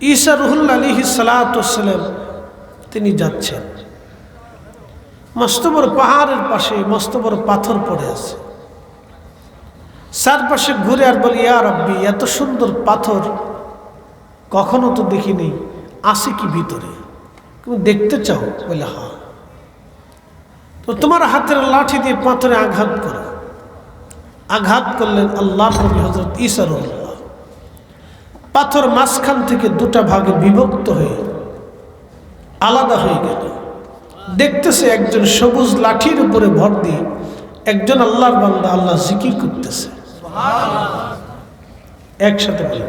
ঈসা রুহুল আলী সালাতাম তিনি যাচ্ছেন। মস্তবর পাহাড়ের পাশে মস্তবর পাথর পড়ে আছে। চারপাশে ঘুরে আর বলি, ইয়া রব্বি, এত সুন্দর পাথর কখনো তো দেখিনি আসে কি ভিতরে? তুমি দেখতে চাও, বলে, হা। তো তোমার হাতের লাঠি দিয়ে পাথরে আঘাত করো। আঘাত করলেন আল্লাহ নবী হজরত ইসারুল্লাহ পাথর মাঝখান থেকে দুটা ভাগে বিভক্ত হয়ে আলাদা হয়ে গেল। দেখতেছে একজন সবুজ লাঠির উপরে ভর দিয়ে একজন আল্লাহর বান্দা আল্লাহ জিকির করতেছে। একসাথে বলে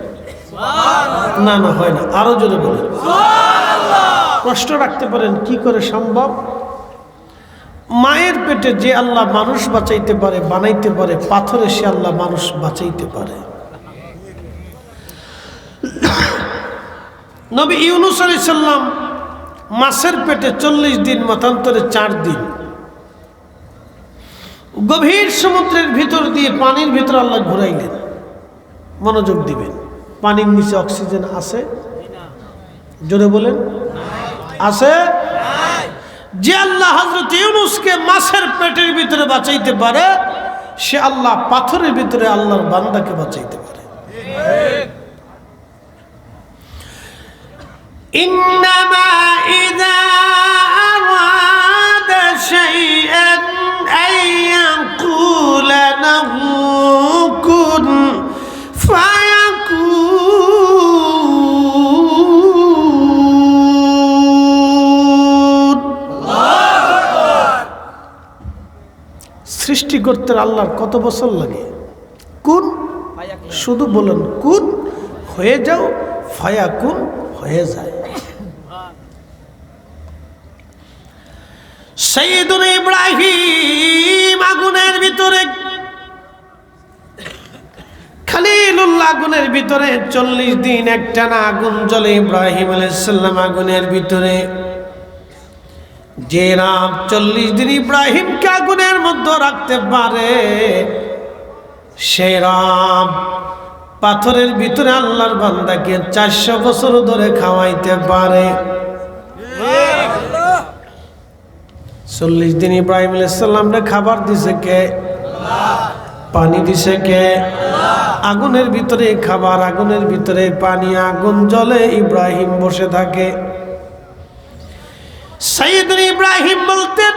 না না, হয় না, আরও জোরে বলেন। প্রশ্ন রাখতে পারেন, কি করে সম্ভব? মায়ের পেটে যে আল্লাহ মানুষ বাঁচাইতে পারে, বানাইতে পারে, পাথরে সে আল্লাহ মানুষ বাঁচাইতে পারে। নবী ইউনুস আলি সাল্লাম মাছের পেটে চল্লিশ দিন, মতান্তরে চার দিন। গভীর সমুদ্রের ভিতর দিয়ে পানির ভিতর আল্লাহ ঘুরাইলেন। মনোযোগ দিবেন। পানির নিচে অক্সিজেন আছে? জোরে বলেন। আছে? যে আল্লাহ হজরত ইউনুসকে মাছের পেটের ভিতরে বাঁচাইতে পারে, সে আল্লাহ পাথরের ভিতরে আল্লাহর বান্দাকে বাঁচাইতে পারে। إنما إذا أراد شيئا أن يقول له كن فيكون সৃষ্টিকর্তার আল্লাহর কত বছর লাগে কোন শুধু বলেন কোন হয়ে যাও ফায়া কোন হয়ে যায় সৈয়দুল ইব্রাহিম আগুনের ভিতরে, খালিলুল্লাহ আগুনের ভিতরে, চল্লিশ দিন একটানা আগুন জ্বলে ইব্রাহিম আলাইসাল্লাম আগুনের ভিতরে। যে রাম চল্লিশ দিন ইব্রাহিমকে আগুনের মধ্যে রাখতে পারে, সে রাম পাথরের ভিতরে আল্লাহর বান্দাকে চারশো বছর ধরে খাওয়াইতে পারে। চল্লিশ দিন ইব্রাহিম আলাইসাল্লামরে খাবার দিছে কে? পানি দিছে কে? আগুনের ভিতরে খাবার, আগুনের ভিতরে পানি, আগুন জলে ইব্রাহিম বসে থাকে। ইব্রাহিম বলতেন,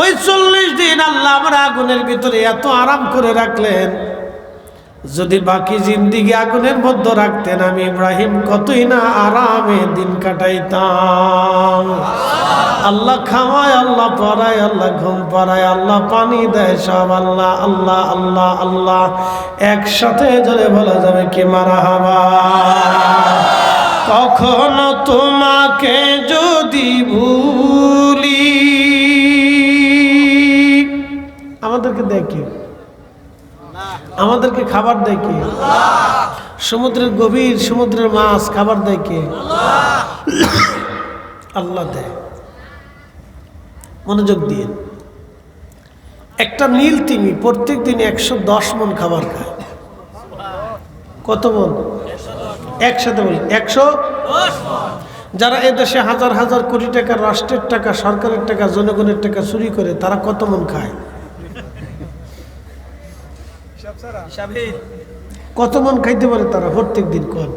ওই চল্লিশ দিন আল্লাহ আমার আগুনের ভিতরে এত আরাম করে রাখলেন যদি বাকি জিন্দিগি আগুনের মধ্যে রাখতেন, আমি ইব্রাহিম কতই না আরামে দিন কাটাইতাম। আল্লাহ খাওয়ায়, আল্লাহ পড়ায়, আল্লাহ ঘুম পাড়ায়, আল্লাহ পানি দেয় সব, আল্লাহ আল্লাহ আল্লাহ আল্লাহ। একসাথে জলে বলা যাবে কি মারা হাবা। কখনো তোমাকে যদি ভুলি, আমাদেরকে দেখি। আমাদেরকে খাবার দেয় কে? সমুদ্রের গভীর, সমুদ্রের মাছ খাবার দেয় কে? আল্লাহ দেয়। মনোযোগ দিয়ে। একটা নীল তিমি প্রত্যেক দিন একশো দশ মন খাবার খায়। কত মন একসাথে বলি, একশো? যারা এদেশে হাজার হাজার কোটি টাকা, রাষ্ট্রের টাকা, সরকারের টাকা, জনগণের টাকা চুরি করে, তারা কত মন খায়? কত মন খাইতে পারে তারা? প্রত্যেক দিন কন।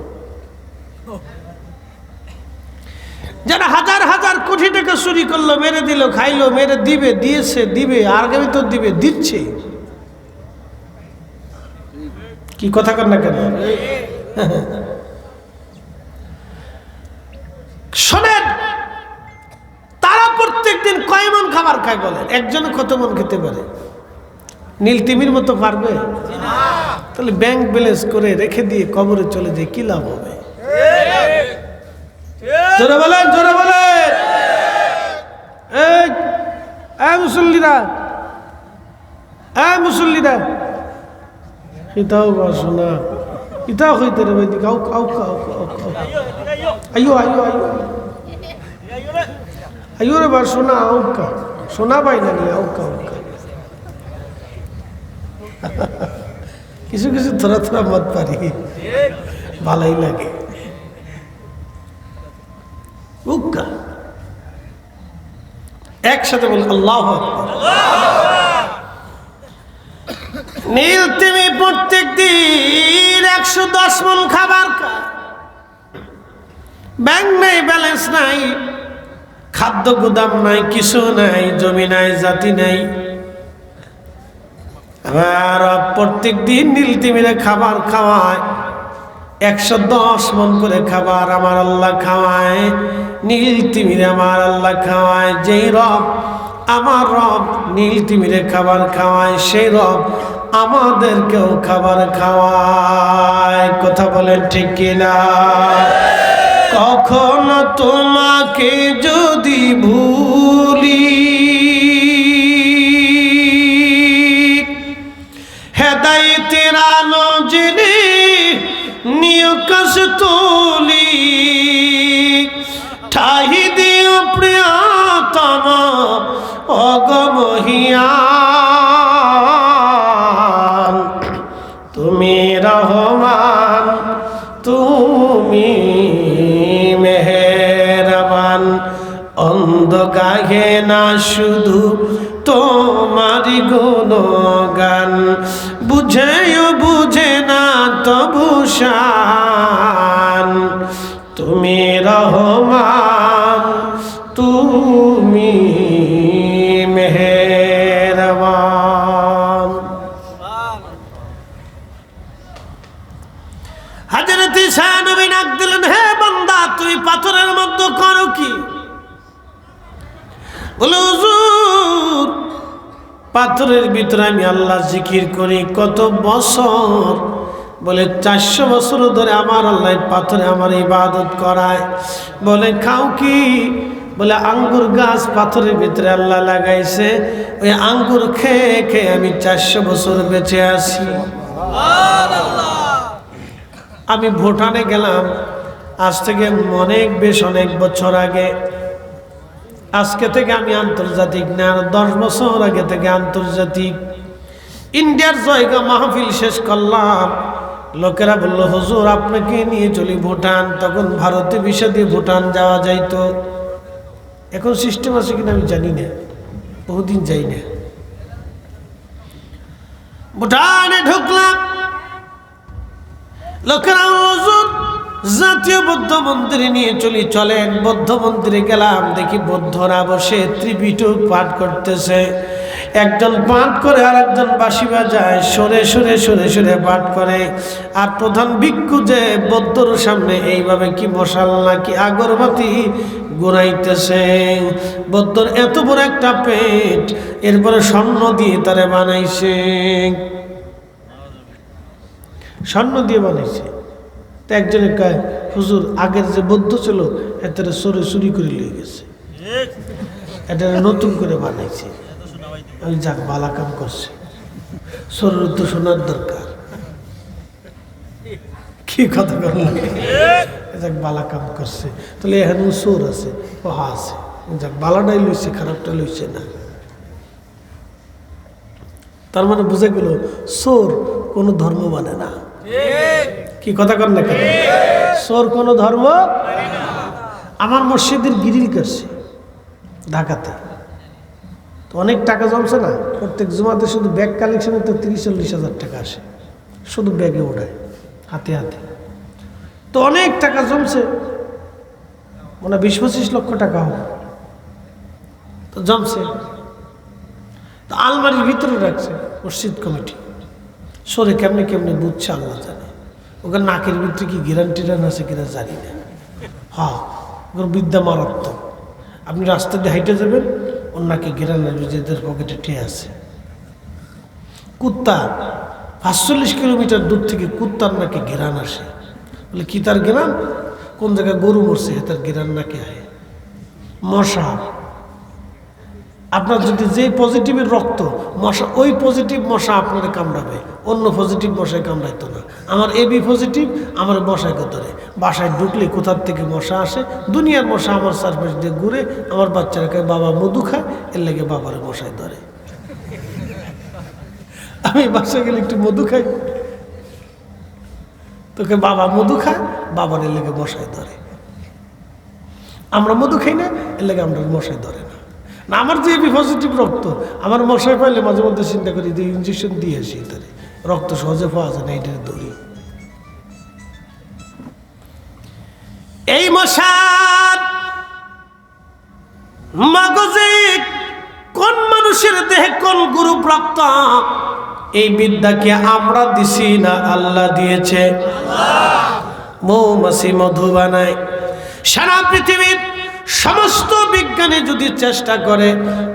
যারা হাজার হাজার কোটি টাকা চুরি করল, মেরে দিল, খাইলো, মেরে দিবে, দিয়েছে, দিবে আগামী তো দিবে, দিচ্ছে। কি কথা কর না কেন? শোনেন, তারা প্রত্যেক দিন কয় মন খাবার খায় বলে একজন কত মন খেতে পারে? নীল তিমির মতো পারবে? তাহলে ব্যাংক ব্যালেন্স করে রেখে দিয়ে কবরে চলে যায় কি লাভ হবে? জোরে শোনা। ইতাও হইতে ভাই কাউ কাউ শোনা, আউকা। পাই না কিছু কিছু থোড়া থোড়া মত পারি। ভালোই লাগে। উগ্গা একসাথে বল আল্লাহ নীল তিমি প্রত্যেক দিন একশো দশ মন খাবার ব্যাংক নাই, ব্যালেন্স নাই। খাদ্য গুদাম নাই, কিছু নাই, জমি নাই, জাতি নাই। আর প্রত্যেক দিন নীল তিমিরে খাবার খাওয়ায়। একশো দশ মন করে খাবার আমার আল্লাহ খাওয়ায়। নীল তিমিরে আমার আল্লাহ খাওয়ায়। যেই রব আমার রব নীল তিমিরে খাবার খাওয়ায়, সেই রব আমাদেরকেও খাবার খাওয়ায়। কথা বলেন ঠিক কিনা? কখনো তোমাকে যদি ভুলি নিয়কাশ তুলি ঠাহি দিও প্রিয়তম অগমহিয়ান তুমি রহমান, তুমি মেহেরবান অন্ধ গাহে না শুধু তোমারি গুণগান। বুঝেও বুঝে না তবু শান তুমি রহমান, তুমি মেহেরবান। হাজরত শাহনবী নাক দিলেন, হে বান্দা তুই পাথরের মধ্যে করো কি? বলে পাথরের ভিতরে আমি আল্লাহ জিকির করি। কত বছর বলে, চারশো বছর ধরে আমার আল্লাহ পাথরে আমার ইবাদত করায়। বলে, খাও কি? বলে, আঙ্গুর গাছ পাথরের ভিতরে আল্লাহ লাগাইছে। ওই আঙ্গুর খেয়ে খেয়ে আমি চারশো বছর বেঁচে আছি। আমি ভুটানে গেলাম। আজ থেকে অনেক বেশ অনেক বছর আগে। আজকে থেকে আমি আন্তর্জাতিক না, আর দশ বছর আগে থেকে আন্তর্জাতিক। ইন্ডিয়ার জায়গা মাহফিল শেষ করলাম। লোকেরা বলল, হুজুর আপনাকে নিয়ে চলি ভুটান? তখন ভারতে বিষয় দিয়ে ভুটান যাওয়া যাইতো। এখন সিস্টেম আছে কিনা আমি জানি না। বহুদিন যাই না। ভুটানে ঢুকলাম। লোকেরা, হুজুর, জাতীয় বৌদ্ধ মন্দিরে নিয়ে চলি, চলেন। বৌদ্ধ মন্দিরে গেলাম, দেখি বৌদ্ধরা বসে ত্রিপিটক পাঠ করতেছে। একজন পাঠ করে আর একজন বাঁশি বাজায়, সরে সরে সরে সরে পাঠ করে। আর প্রধান ভিক্ষু যে বৌদ্ধর সামনে, এইভাবে কি মশাল নাকি আগরবাতি গোড়াইতেছে? বৌদ্ধর এত বড় একটা পেট, এরপরে স্বর্ণ দিয়ে তারে বানাইছে। স্বর্ণ দিয়ে বানাইছে। তো একজনে কয়, হুজুর, আগের যে বৌদ্ধ ছিল, এটারে সরে চুরি করে লিয়ে গেছে। এটা নতুন করে বানাইছে। আমি যাক, বালা কাম করছে। সরের তো শোনার দরকার। কি কথা করলাম যাক, বালা কাম করছে। তাহলে এখানে সোর আছে ও হা আছে যাক বালাটাই লইছে, খারাপটা লইছে না। তার মানে বুঝে গেল, সোর কোনো ধর্ম মানে না। কি কথা কর না কেন? সোর কোনো ধর্ম আমার মসজিদের গিরিল করছে, ঢাকাতে। তো অনেক টাকা জমছে না। প্রত্যেক জমাতে শুধু ব্যাগ কালেকশনে তো তিরিশ, চল্লিশ হাজার টাকা আসে। শুধু ব্যাগে ওঠায়, হাতে হাতে। তো অনেক টাকা জমছে। মানে বিশ পঁচিশ লক্ষ টাকা হবে। তো জমছে। তো আলমারির ভিতরে রাখছে মসজিদ কমিটি। সরে কেমনে কেমনে বুঝছে আল্লাহ জানে। ওখানে নাকের ভিতরে কি গিরান টিরান আছে কিনা জানি না। হ্যাঁ ওখানে বিদ্যা মারাত্মক। আপনি রাস্তা দিয়ে হাইটে যাবেন ওর নাকে গিরান নিজেদের পকেটে ঠেয়ে আছে। কুত্তা, পাঁচচল্লিশ কিলোমিটার দূর থেকে কুত্তার নাকি গেরান আসে। বলে, কি তার গেরান কোন জায়গায় গরু মরছে তার গেরান নাকি আয় মশা, আপনার যদি যে পজিটিভের রক্ত, মশা, ওই পজিটিভ মশা আপনাকে কামড়াবে। অন্য পজিটিভ মশায় কামড়াইতো না। আমার এবি পজিটিভ আমার মশাকে ধরে বাসায় ঢুকলে কোথার থেকে মশা আসে? দুনিয়ার মশা আমার সার্ভিস দিয়ে ঘুরে আমার বাচ্চারা খায়, বাবা মধু খায়, এর লাগে বাবার মশায় ধরে। আমি বাসায় গেলে একটু মধু খাই। তোকে বাবা মধু খায়, বাবার এর লেগে মশায় ধরে। আমরা মধু খাই না, এর লাগে আমরা মশাই ধরে না। না, আমার যে বি পজিটিভ রক্ত, আমার মশাই পাইলে মাঝে মধ্যে চিন্তা করি যে ইঞ্জেকশন দিয়ে আসি তারে রক্ত সহজে পাওয়া যায় না এটা দৌড়ি। এই মশার মগজে কোন মানুষের দেহে কোন গ্রুপ রক্ত এই বিদ্যাকে আমরা দিছি না, আল্লাহ দিয়েছে। মৌমাছি মধু বানায়। সারা পৃথিবীর সমস্ত বিজ্ঞানী যদি চেষ্টা করে,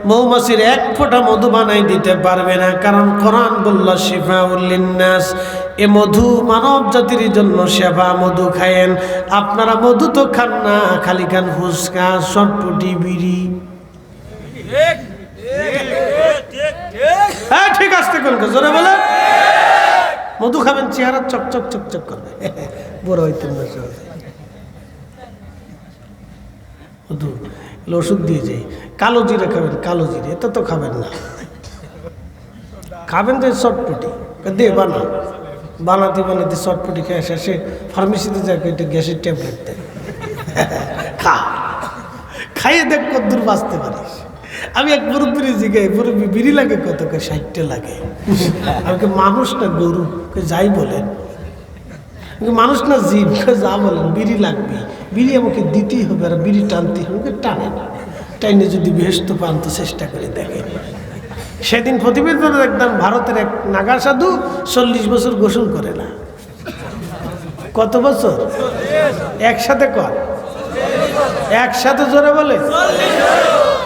মৌমাছির এক ফোঁটা মধু বানাই দিতে পারবে না। কারণ কোরআন বলল শিফা উল্লিন্নাস এ মধু মানব জাতির জন্য সেবা মধু খায়েন। আপনারা মধু তো খান না, খালি খান ফুচকা, চটপটি, বিড়ি। হ্যাঁ ঠিক আসতে কোন জোরে বলে মধু খাবেন, চেহারা চকচক চকচক করবে। বড় হইতেন না মধু। ওষুধ দিয়ে যাই। কালো জিরে খাবেন, কালো জিরে, এটা তো খাবেন না। খাবেন তো চটপটি। দে, বানা। বানাতে বানাতে চটপটি খেয়ে শেষে ফার্মেসিতে যাই এটা গ্যাসের ট্যাবলেট দেয়। খা। খাইয়ে দেখ কদ্দূর বাঁচতে পারিস। আমি এক মুরব্বী জিগাই মুরব্বী বিড়ি লাগে কত? ষাটটা লাগে। আমাকে মানুষ না গরু? যাই বলেন। মানুষ না জীব যা বলেন, বিড়ি লাগবে। বিড়ি আমাকে দিতেই হবে আর বিড়ি টানতে হবে টানে না। টাইনে যদি বেহস্ত পান তো চেষ্টা করে দেখেন। সেদিন প্রতিবেদনে দেখলাম ভারতের এক নাগা সাধু চল্লিশ বছর গোসল করে না। কত বছর? একসাথে কর। একসাথে জোরে বলে।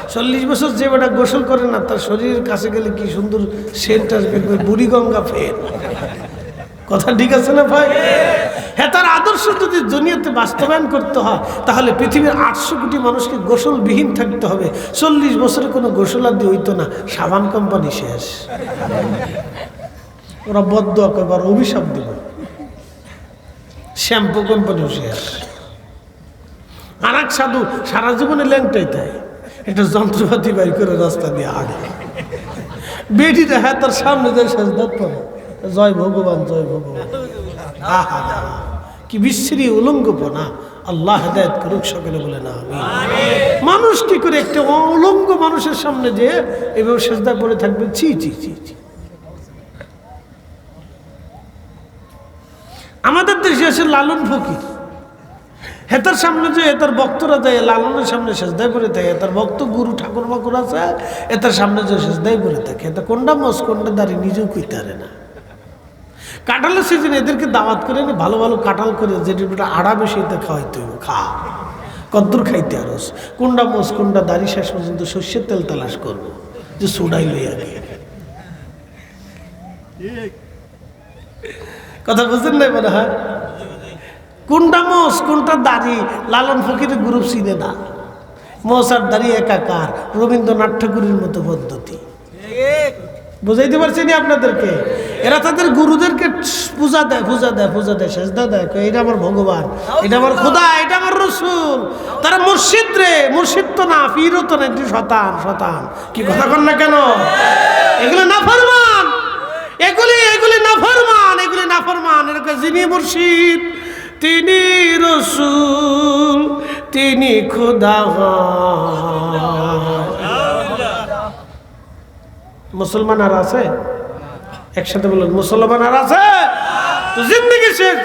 চল্লিশ বছর যে বেটা গোসল করে না, তার শরীরের কাছে গেলে কি সুন্দর সেন্ট আসবে, বুড়ি গঙ্গা ফের। কথা ঠিক আছে না ভাই? হ্যাঁ তার আদর্শ যদি দুনিয়াতে বাস্তবায়ন করতে হয়, তাহলে পৃথিবীর আটশো কোটি মানুষকে গোসলবিহীন থাকতে হবে। চল্লিশ বছরে কোনো গোসলাদি হইতো না। সাবান কোম্পানি শেষ। ওরা বদ্ধ একবার অভিশাপ দেবে। শ্যাম্পু কোম্পানিও শেষ। আর এক সাধু সারা জীবনে ল্যাংটাই দেয়। একটা যন্ত্রপাতি বাই করে রাস্তা দিয়ে আগে বেটিটা হ্যাঁ তার সামনে দিয়ে শেষ দাঁত পাবে জয় ভগবান জয় ভগবান। কি বিশ্রী উলঙ্গপনা। আল্লাহ হেদায়ত করুক, সকলে বলে না মানুষ কি করে একটা উলঙ্গ মানুষের সামনে যে এভাবে সেজদা করে থাকবে? ছি ছি ছি ছি। আমাদের দেশে আছে লালন ফকির। হেতার সামনে যে এতার ভক্তরা দেয় লালনের সামনে সেজদায় পড়ে থাকে এতার ভক্ত গুরু, ঠাকুর বাকুর আছে এতার সামনে যে সেজদায় পড়ে থাকে। এটা কোনটা মস কোনটা দাঁড়িয়ে নিজেও কইতে না। কাঁঠালের সিজন এদেরকে দাওয়াত করে এনে ভালো ভালো কাঁঠাল করে যেটা আড়া বেশি এতে খাওয়াইতে হইব। খা। কদ্দুর খাইতে আরস কোনটা মোষ কোনটা দাড়ি শেষ পর্যন্ত সর্ষের তেল তালাশ করব। যে সুডাই লই আগে। কথা বুঝছেন না মনে হয়? কোনটা মোষ কোনটা দাড়ি লালন ফকিরের গ্রুপ চিনে না। মোষ আর দাড়ি একাকার রবীন্দ্রনাথ ঠাকুরের মতো পদ্ধতি। বুঝাইতে পারছি নি আপনাদেরকে? এরা তাদের গুরুদেরকে পূজা দেয় পূজা দেয় পূজা দেয়, সেজদা দেয়। এটা আমার ভগবান, এটা আমার খোদা, এটা আমার রসুল। তারা মুর্শিদ রে, মুর্শিদ তো না পীরও তো না শতান শতান। কি কথা কন না কেন? এগুলো না ফরমান এগুলি এগুলি না ফরমান এগুলি না ফরমান এরকম যিনি মুর্শিদ, তিনি রসুল, তিনি খোদা। মুসলমান আর আছে? একসাথে বলুন, মুসলমান আর আছে? তো জিন্দগি শেষ।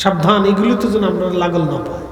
সাবধান এগুলি তো যেন আমরা লাগল না পাই।